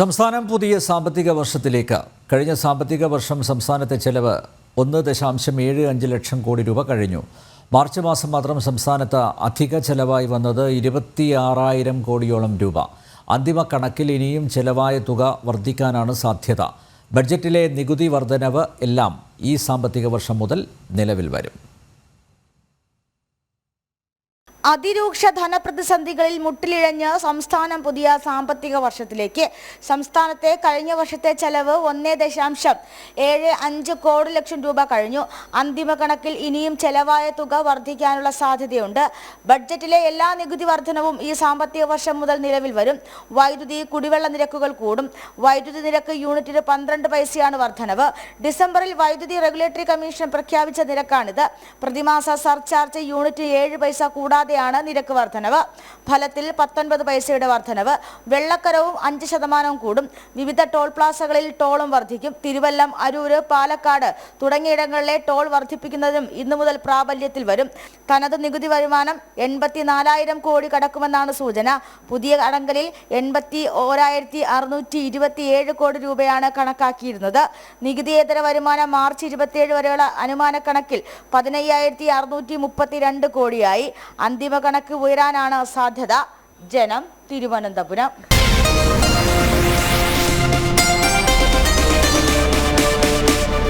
സംസ്ഥാനം പുതിയ സാമ്പത്തിക വർഷത്തിലേക്ക്. കഴിഞ്ഞ സാമ്പത്തിക വർഷം സംസ്ഥാനത്തെ ചെലവ് ഒന്ന് ദശാംശം ഏഴ് അഞ്ച് ലക്ഷം കോടി രൂപ കഴിഞ്ഞു. മാർച്ച് മാസം മാത്രം സംസ്ഥാനത്ത് അധിക ചെലവായി വന്നത് ഇരുപത്തിയാറായിരം കോടിയോളം രൂപ. അന്തിമ കണക്കിൽ ഇനിയും ചെലവായ തുക വർദ്ധിക്കാനാണ് സാധ്യത. ബഡ്ജറ്റിലെ നികുതി വർധനവ് എല്ലാം ഈ സാമ്പത്തിക വർഷം മുതൽ നിലവിൽ വരും. അതിരൂക്ഷ ധനപ്രതിസന്ധികളിൽ മുട്ടിലിഴഞ്ഞ് സംസ്ഥാനം പുതിയ സാമ്പത്തിക വർഷത്തിലേക്ക്. സംസ്ഥാനത്തെ കഴിഞ്ഞ വർഷത്തെ ചെലവ് ഒന്നേ ദശാംശം ഏഴ് അഞ്ച് കോടി ലക്ഷം രൂപ കഴിഞ്ഞു. അന്തിമ കണക്കിൽ ഇനിയും ചെലവായ തുക വർദ്ധിക്കാനുള്ള സാധ്യതയുണ്ട്. ബഡ്ജറ്റിലെ എല്ലാ നികുതി വർധനവും ഈ സാമ്പത്തിക വർഷം മുതൽ നിലവിൽ വരും. വൈദ്യുതി കുടിവെള്ള നിരക്കുകൾ കൂടും. വൈദ്യുതി നിരക്ക് യൂണിറ്റിന് പന്ത്രണ്ട് പൈസയാണ് വർധനവ്. ഡിസംബറിൽ വൈദ്യുതി റെഗുലേറ്ററി കമ്മീഷൻ പ്രഖ്യാപിച്ച നിരക്കാണിത്. പ്രതിമാസ സർചാർജ് യൂണിറ്റ് ഏഴ് പൈസ കൂടാതെയാണ് നിരക്ക് വർധനവ്. ഫലത്തിൽ പത്തൊൻപത് പൈസയുടെ വർധനവ്. വെള്ളക്കരവും അഞ്ച് ശതമാനവും കൂടും. വിവിധ ടോൾ പ്ലാസകളിൽ ടോളും വർദ്ധിക്കും തിരുവല്ലം അരൂര് പാലക്കാട് തുടങ്ങിയിടങ്ങളിലെ ടോൾ വർദ്ധിപ്പിക്കുന്നതും ഇന്നു മുതൽ പ്രാബല്യത്തിൽ വരും. തനത് നികുതി വരുമാനം എൺപത്തിനാലായിരം കോടി കടക്കുമെന്നാണ് സൂചന. പുതിയ അടങ്കലിൽ എൺപത്തി ഓരായിരത്തി അറുന്നൂറ്റി ഇരുപത്തിയേഴ് കോടി രൂപയാണ് കണക്കാക്കിയിരുന്നത്. നികുതിയേതര വരുമാനം മാർച്ച് ഇരുപത്തിയേഴ് വരെയുള്ള അനുമാന കണക്കിൽ പതിനയ്യായിരത്തി അറുന്നൂറ്റി മുപ്പത്തിരണ്ട് കോടിയായി അന്തിമ കണക്ക് ഉയരാനാണ് സാധ്യത. ജനം തിരുവനന്തപുരം.